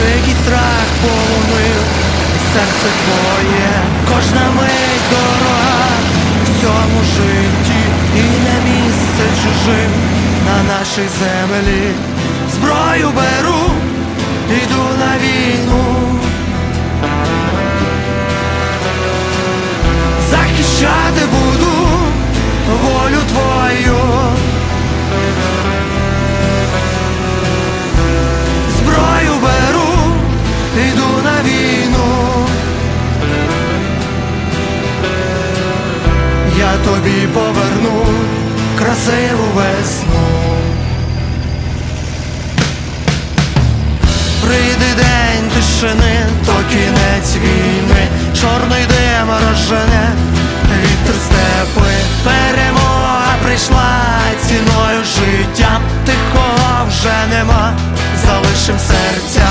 дикий страх полонив серце твоє, кожна мить дорога в цьому житті і на місце чужим на нашій землі. Зброю беру, іду на війну. Тобі поверну красиву весну. Прийде день тишини, то кінець війни, чорний дим розжене, вітер степи, перемога прийшла ціною життя, тихого вже нема, залишим серця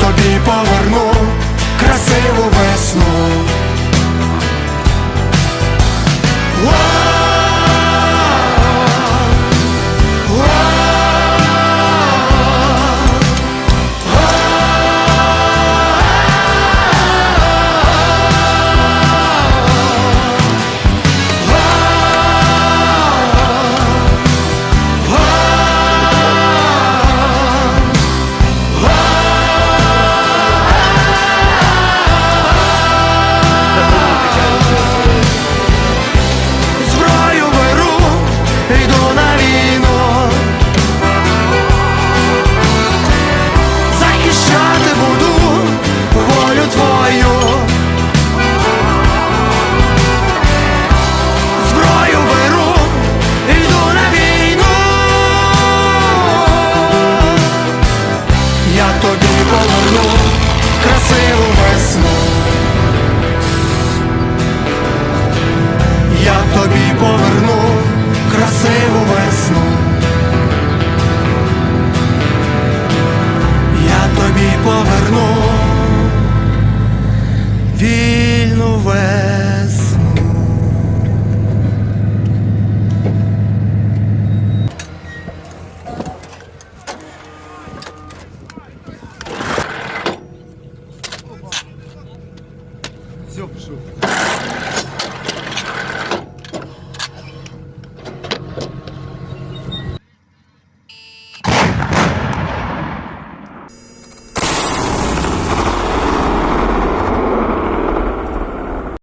тобі поверну. поверну красиву весну. Я тобі поверну вільну весну. Все, пішов.